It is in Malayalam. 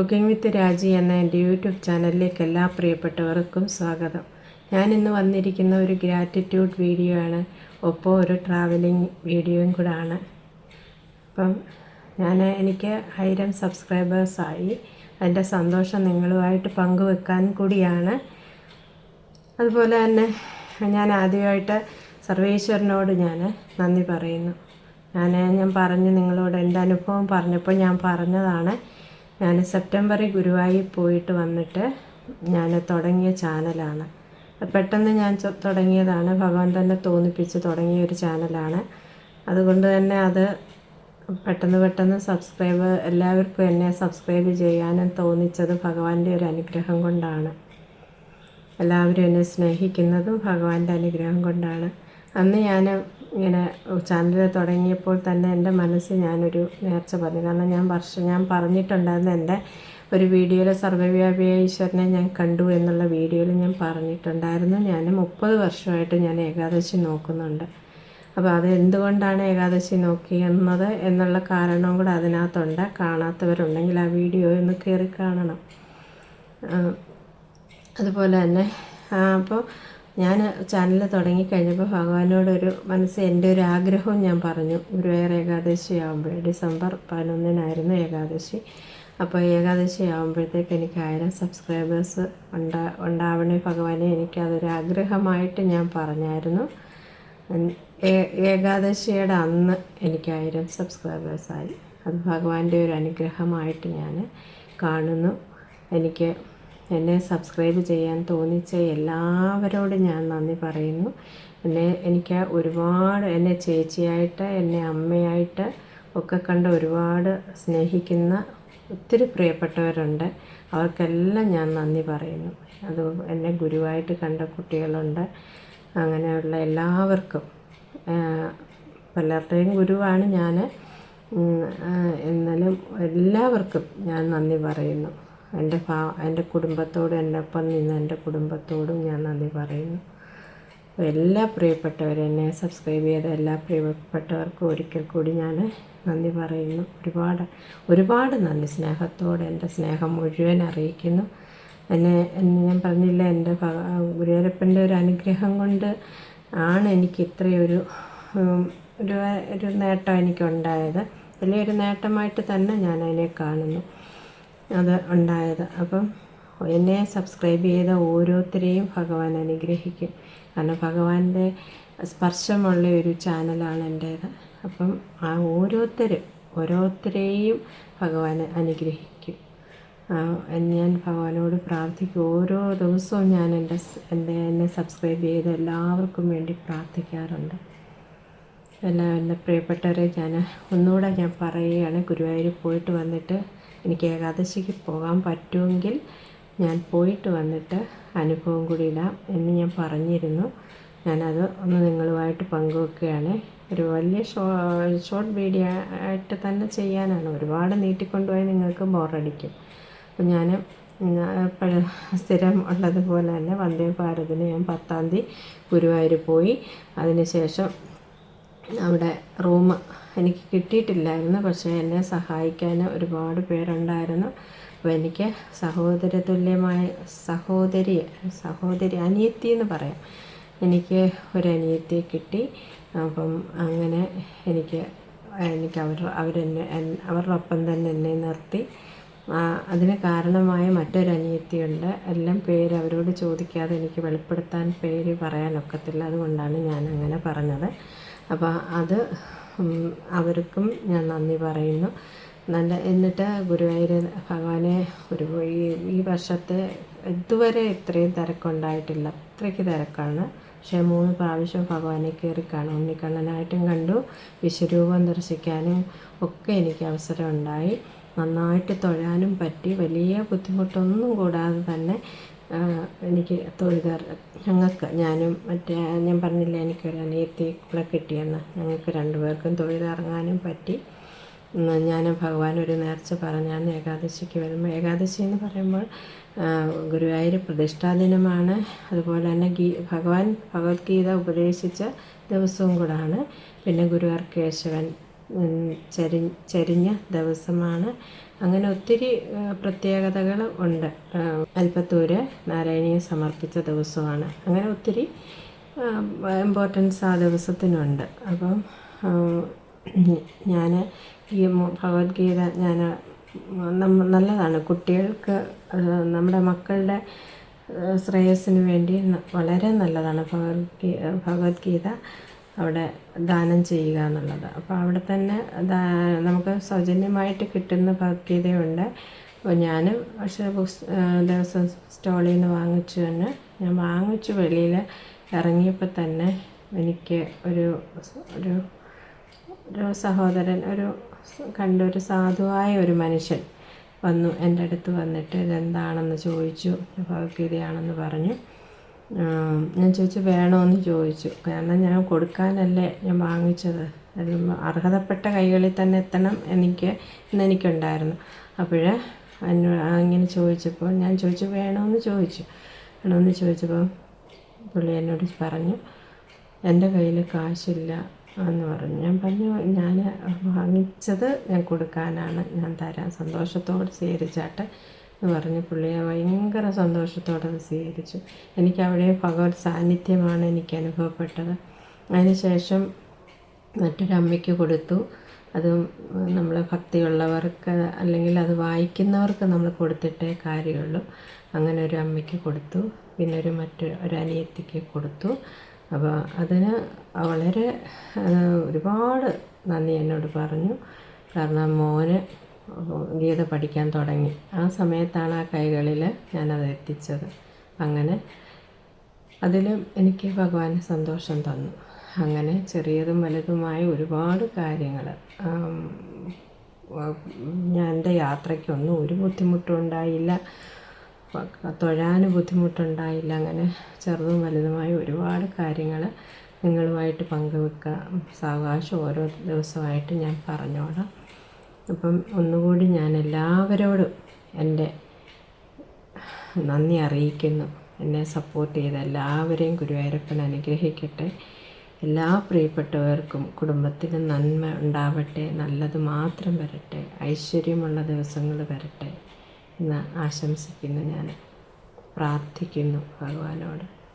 കുക്കിംഗ് വിത്ത് രാജി എന്ന എന്റെ യൂട്യൂബ് ചാനലിലേക്ക് എല്ലാ പ്രിയപ്പെട്ടവർക്കും സ്വാഗതം. ഞാൻ ഇന്ന് വന്നിരിക്കുന്ന ഒരു ഗ്രാറ്റിറ്റ്യൂഡ് വീഡിയോ ആണ്. ഒപ്പം ഒരു ട്രാവലിംഗ് വീഡിയോയും കൂടെ ആണ്. അപ്പം ഞാൻ എനിക്ക് ആയിരം സബ്സ്ക്രൈബേഴ്സായി അതിന്റെ സന്തോഷം നിങ്ങളുമായിട്ട് പങ്കുവെക്കാൻ കൂടിയാണ്. അതുപോലെ തന്നെ ഞാൻ ആദ്യമായിട്ട് സർവേശ്വരനോട് ഞാൻ നന്ദി പറയുന്നു. ഞാൻ ഞാൻ പറഞ്ഞു നിങ്ങളോട് എന്റെ അനുഭവം പറഞ്ഞപ്പോൾ ഞാൻ പറഞ്ഞതാണ്. ഞാൻ സെപ്റ്റംബറിൽ ഗുരുവായൂർ പോയിട്ട് വന്നിട്ട് ഞാൻ തുടങ്ങിയ ചാനലാണ്. പെട്ടെന്ന് ഞാൻ തുടങ്ങിയതാണ്. ഭഗവാൻ തന്നെ തോന്നിപ്പിച്ച് തുടങ്ങിയ ഒരു ചാനലാണ്. അതുകൊണ്ട് തന്നെ അത് പെട്ടെന്ന് പെട്ടെന്ന് സബ്സ്ക്രൈബ് എല്ലാവർക്കും എന്നെ സബ്സ്ക്രൈബ് ചെയ്യാനും തോന്നിച്ചത് ഭഗവാന്റെ ഒരു അനുഗ്രഹം കൊണ്ടാണ്. എല്ലാവരും എന്നെ സ്നേഹിക്കുന്നതും ഭഗവാന്റെ അനുഗ്രഹം കൊണ്ടാണ്. അന്ന് ഞാൻ ഇങ്ങനെ ചാനൽ തുടങ്ങിയപ്പോൾ തന്നെ എന്റെ മനസ്സിൽ ഞാനൊരു നേർച്ച പറഞ്ഞു. കാരണം ഞാൻ വർഷം ഞാൻ പറഞ്ഞിട്ടുണ്ടായിരുന്നു എന്റെ ഒരു വീഡിയോയിൽ സർവവ്യാപിയായ ഈശ്വരനെ ഞാൻ കണ്ടു എന്നുള്ള വീഡിയോയിൽ ഞാൻ പറഞ്ഞിട്ടുണ്ടായിരുന്നു. ഞാൻ മുപ്പത് വർഷമായിട്ട് ഞാൻ ഏകാദശി നോക്കുന്നുണ്ട്. അപ്പോൾ അത് എന്തുകൊണ്ടാണ് ഏകാദശി നോക്കിയെന്നത് എന്നുള്ള കാരണവും കൂടെ അതിനകത്തുണ്ട്. കാണാത്തവരുണ്ടെങ്കിൽ ആ വീഡിയോ ഒന്ന് കയറി കാണണം. അതുപോലെ തന്നെ അപ്പോൾ ഞാൻ ചാനൽ തുടങ്ങിക്കഴിഞ്ഞപ്പോൾ ഭഗവാനോടൊരു മനസ്സ് എന്റെ ഒരു ആഗ്രഹവും ഞാൻ പറഞ്ഞു. ഗുരുവായൂർ ഏകാദശി ആകുമ്പോൾ ഡിസംബർ പതിനൊന്നിനായിരുന്നു ഏകാദശി. അപ്പോൾ ഏകാദശി ആകുമ്പോഴത്തേക്ക് എനിക്ക് ആയിരം സബ്സ്ക്രൈബേഴ്സ് ഉണ്ടാ ഉണ്ടാവണേ ഭഗവാനെ എനിക്കതൊരു ആഗ്രഹമായിട്ട് ഞാൻ പറഞ്ഞായിരുന്നു. ഏകാദശിയുടെ അന്ന് എനിക്ക് ആയിരം സബ്സ്ക്രൈബേഴ്സായി അത് ഭഗവാന്റെ ഒരു അനുഗ്രഹമായിട്ട് ഞാൻ കാണുന്നു. എനിക്ക് എന്നെ സബ്സ്ക്രൈബ് ചെയ്യാൻ തോന്നിച്ച എല്ലാവരോടും ഞാൻ നന്ദി പറയുന്നു. എന്നെ എനിക്ക് ഒരുപാട് എന്നെ ചേച്ചിയായിട്ട് എന്നെ അമ്മയായിട്ട് ഒക്കെ കണ്ട് ഒരുപാട് സ്നേഹിക്കുന്ന ഒത്തിരി പ്രിയപ്പെട്ടവരുണ്ട്. അവർക്കെല്ലാം ഞാൻ നന്ദി പറയുന്നു. അത് എന്നെ ഗുരുവായിട്ട് കണ്ട കുട്ടികളുണ്ട്. അങ്ങനെയുള്ള എല്ലാവർക്കും പലരുടെയും ഗുരുവാണ് ഞാൻ എന്നാലും എല്ലാവർക്കും ഞാൻ നന്ദി പറയുന്നു. എന്റെ ഭാ എന്റെ കുടുംബത്തോടും എന്റെ ഒപ്പം നിന്ന് എന്റെ കുടുംബത്തോടും ഞാൻ നന്ദി പറയുന്നു. എല്ലാ പ്രിയപ്പെട്ടവരും എന്നെ സബ്സ്ക്രൈബ് ചെയ്ത എല്ലാ പ്രിയപ്പെട്ടവർക്കും ഒരിക്കൽ കൂടി ഞാൻ നന്ദി പറയുന്നു. ഒരുപാട് ഒരുപാട് നന്ദി. സ്നേഹത്തോടെ എന്റെ സ്നേഹം മുഴുവൻ അറിയിക്കുന്നു. എന്നെ ഞാൻ പറഞ്ഞില്ല എന്റെ ഗുരുവരപ്പന്റെ ഒരു അനുഗ്രഹം കൊണ്ട് ആണ് എനിക്ക് ഇത്രയൊരു ഒരു ഒരു നേട്ടം എനിക്കുണ്ടായത്. വലിയൊരു നേട്ടമായിട്ട് തന്നെ ഞാൻ അതിനെ കാണുന്നു. അത് ഉണ്ടായത്. അപ്പം എന്നെ സബ്സ്ക്രൈബ് ചെയ്ത ഓരോരുത്തരെയും ഭഗവാൻ അനുഗ്രഹിക്കും. കാരണം ഭഗവാന്റെ സ്പർശമുള്ള ഒരു ചാനലാണ് എന്റേത് അപ്പം ആ ഓരോരുത്തരും ഓരോരുത്തരെയും ഭഗവാൻ അനുഗ്രഹിക്കും. ഞാൻ ഭഗവാനോട് പ്രാർത്ഥിക്കും. ഓരോ ദിവസവും ഞാൻ എന്റെ എന്റെ എന്നെ സബ്സ്ക്രൈബ് ചെയ്ത് എല്ലാവർക്കും വേണ്ടി പ്രാർത്ഥിക്കാറുണ്ട്. എല്ലാ എന്റെ പ്രിയപ്പെട്ടവരെ ഞാൻ ഒന്നുകൂടെ ഞാൻ പറയുകയാണ്. ഗുരുവായൂർ പോയിട്ട് വന്നിട്ട് എനിക്ക് ഏകാദശിക്ക് പോകാൻ പറ്റുമെങ്കിൽ ഞാൻ പോയിട്ട് വന്നിട്ട് അനുഭവം കൂടി ഇടാം എന്ന് ഞാൻ പറഞ്ഞിരുന്നു. ഞാനത് ഒന്ന് നിങ്ങളുമായിട്ട് പങ്കുവെക്കുകയാണ്. ഒരു വലിയ ഷോർട്ട് വീഡിയോ ആയിട്ട് തന്നെ ചെയ്യാനാണ്. ഒരുപാട് നീട്ടിക്കൊണ്ടുപോയി നിങ്ങൾക്ക് ബോറടിക്കും. അപ്പം ഞാൻ സ്ഥിരം ഉള്ളതുപോലെ തന്നെ വന്ദേ ഭാരതിന് ഞാൻ പത്താം തീയതി ഗുരുവായൂർ പോയി. അതിനുശേഷം അവിടെ റൂം എനിക്ക് കിട്ടിയിട്ടില്ലായിരുന്നു. പക്ഷേ എന്നെ സഹായിക്കാൻ ഒരുപാട് പേരുണ്ടായിരുന്നു. അപ്പോൾ എനിക്ക് സഹോദര തുല്യമായ സഹോദരി സഹോദരി അനിയത്തി എന്ന് പറയാം. എനിക്ക് ഒരു അനിയത്തിയെ കിട്ടി. അപ്പം അങ്ങനെ എനിക്ക് എനിക്ക് അവർ അവരെന്നെ അവരുടെ ഒപ്പം തന്നെ എന്നെ നിർത്തി. അതിന് കാരണമായ മറ്റൊരു അനിയത്തിയുണ്ട്. എല്ലാം പേര് അവരോട് ചോദിക്കാതെ എനിക്ക് വെളിപ്പെടുത്താൻ പേര് പറയാനൊക്കത്തില്ല അതുകൊണ്ടാണ് ഞാൻ അങ്ങനെ പറഞ്ഞത്. അപ്പോൾ അത് അവർക്കും ഞാൻ നന്ദി പറയുന്നു. നല്ല എന്നിട്ട് ഗുരുവായൂർ ഭഗവാനെ ഒരു ഈ ഈ വർഷത്തെ ഇതുവരെ ഇത്രയും തിരക്കുണ്ടായിട്ടില്ല. അത്രയ്ക്ക് തിരക്കാണ്. പക്ഷേ മൂന്ന് പ്രാവശ്യം ഭഗവാനെ കയറി കാണും. ഉണ്ണിക്കണ്ണനായിട്ടും കണ്ടു. വിശ്വരൂപം ദർശിക്കാനും ഒക്കെ എനിക്ക് അവസരം ഉണ്ടായി നന്നായിട്ട് തൊഴാനും പറ്റി. വലിയ ബുദ്ധിമുട്ടൊന്നും കൂടാതെ തന്നെ എനിക്ക് തൊഴുതാർ ഞങ്ങൾക്ക് ഞാനും മറ്റേ ഞാൻ പറഞ്ഞില്ലേ എനിക്കൊരു അനിയത്തി കൂടെ കിട്ടിയെന്ന്. ഞങ്ങൾക്ക് രണ്ടുപേർക്കും തൊഴുതിറങ്ങാനും പറ്റി. ഞാൻ ഭഗവാൻ ഒരു നേർച്ച പറഞ്ഞാൽ ഏകാദശിക്ക് വരുമ്പോൾ ഏകാദശി എന്ന് പറയുമ്പോൾ ഗുരുവായൂർ പ്രതിഷ്ഠാ ദിനമാണ്. അതുപോലെ തന്നെ ഗീ ഭഗവാൻ ഭഗവത്ഗീത ഉപദേശിച്ച ദിവസവും കൂടാണ്. പിന്നെ ഗുരുവാർ കേശവൻ ചരി ചരിഞ്ഞ ദിവസമാണ്. അങ്ങനെ ഒത്തിരി പ്രത്യേകതകൾ ഉണ്ട്. അൽപ്പത്തൂര് നാരായണീയ സമർപ്പിച്ച ദിവസമാണ്. അങ്ങനെ ഒത്തിരി ഇമ്പോർട്ടൻസ് ആ ദിവസത്തിനുണ്ട്. അപ്പം ഞാൻ ഈ ഭഗവത്ഗീത ഞാൻ നല്ലതാണ്. കുട്ടികൾക്ക് നമ്മുടെ മക്കളുടെ ശ്രേയസ്സിന് വേണ്ടി വളരെ നല്ലതാണ് ഭഗവത്ഗീ ഭഗവത്ഗീത. അവിടെ ദാനം ചെയ്യുക എന്നുള്ളത്. അപ്പോൾ അവിടെ തന്നെ നമുക്ക് സൗജന്യമായിട്ട് കിട്ടുന്ന ഭഗവത്ഗീതയുണ്ട്. അപ്പോൾ ഞാനും പക്ഷേ പുസ് ദിവസം സ്റ്റോളിൽ നിന്ന് വാങ്ങിച്ചു തന്നെ. ഞാൻ വാങ്ങിച്ചു വെളിയിൽ ഇറങ്ങിയപ്പോൾ തന്നെ എനിക്ക് ഒരു ഒരു ഒരു സഹോദരൻ ഒരു കണ്ടൊരു സാധുവായ ഒരു മനുഷ്യൻ വന്നു. എന്റെ അടുത്ത് വന്നിട്ട് ഇതെന്താണെന്ന് ചോദിച്ചു. ഭഗവത്ഗീതയാണെന്ന് പറഞ്ഞു. ഞാൻ ചോദിച്ചു വേണമെന്ന് ചോദിച്ചു. കാരണം ഞാൻ കൊടുക്കാനല്ലേ ഞാൻ വാങ്ങിച്ചത്. അർഹതപ്പെട്ട കൈകളിൽ തന്നെ എത്തണം എനിക്ക് എന്നെനിക്കുണ്ടായിരുന്നു അപ്പോൾ അങ്ങനെ ചോദിച്ചപ്പോൾ ഞാൻ ചോദിച്ചു വേണമെന്ന് ചോദിച്ചു. വേണമെന്ന് ചോദിച്ചപ്പോൾ പുള്ളി എന്നോട് പറഞ്ഞു എന്റെ കയ്യിൽ കാശില്ല. എന്ന് പറഞ്ഞു. ഞാൻ പറഞ്ഞു ഞാൻ വാങ്ങിച്ചത് ഞാൻ കൊടുക്കാനാണ്. ഞാൻ തരാം. സന്തോഷത്തോട് സ്വീകരിച്ചാട്ടെ എന്ന് പറഞ്ഞ് പുള്ളിയെ ഭയങ്കര സന്തോഷത്തോടെ അത് സ്വീകരിച്ചു. എനിക്ക് അവിടെ ഭഗവത് സാന്നിധ്യമാണ് എനിക്ക് അനുഭവപ്പെട്ടത്. അതിനുശേഷം മറ്റൊരമ്മയ്ക്ക് കൊടുത്തു. അത് നമ്മൾ ഭക്തിയുള്ളവർക്ക് അല്ലെങ്കിൽ അത് വായിക്കുന്നവർക്ക് നമ്മൾ കൊടുത്തിട്ടേ കാര്യമുള്ളൂ. അങ്ങനെ ഒരു അമ്മയ്ക്ക് കൊടുത്തു. പിന്നെ ഒരു മറ്റു ഒരു അനിയത്തിക്ക് കൊടുത്തു. അപ്പോൾ അതിന് വളരെ ഒരുപാട് നന്ദി എന്നോട് പറഞ്ഞു. കാരണം മോന് ഗീത പഠിക്കാൻ തുടങ്ങി. ആ സമയത്താണ് ആ കൈകളിൽ ഞാനത് എത്തിച്ചത്. അങ്ങനെ അതിലും എനിക്ക് ഭഗവാൻ സന്തോഷം തന്നു. അങ്ങനെ ചെറിയതും വലുതുമായ ഒരുപാട് കാര്യങ്ങൾ ഞാൻ എന്റെ യാത്രയ്ക്കൊന്നും ഒരു ബുദ്ധിമുട്ടും ഉണ്ടായില്ല തൊഴാൻ ബുദ്ധിമുട്ടുണ്ടായില്ല. അങ്ങനെ ചെറുതും വലുതുമായ ഒരുപാട് കാര്യങ്ങൾ നിങ്ങളുമായിട്ട് പങ്കുവെക്കാം. സാവകാശം ഓരോ ദിവസമായിട്ട് ഞാൻ പറഞ്ഞോളാം. അപ്പം ഒന്നുകൂടി ഞാൻ എല്ലാവരോടും എന്റെ നന്ദി അറിയിക്കുന്നു. എന്നെ സപ്പോർട്ട് ചെയ്ത എല്ലാവരെയും ഗുരുവായൂരപ്പൻ അനുഗ്രഹിക്കട്ടെ. എല്ലാ പ്രിയപ്പെട്ടവർക്കും കുടുംബത്തിന് നന്മ ഉണ്ടാവട്ടെ. നല്ലത് മാത്രം വരട്ടെ. ഐശ്വര്യമുള്ള ദിവസങ്ങൾ വരട്ടെ എന്ന് ആശംസിക്കുന്നു ഞാൻ. പ്രാർത്ഥിക്കുന്നു ഭഗവാനോട്.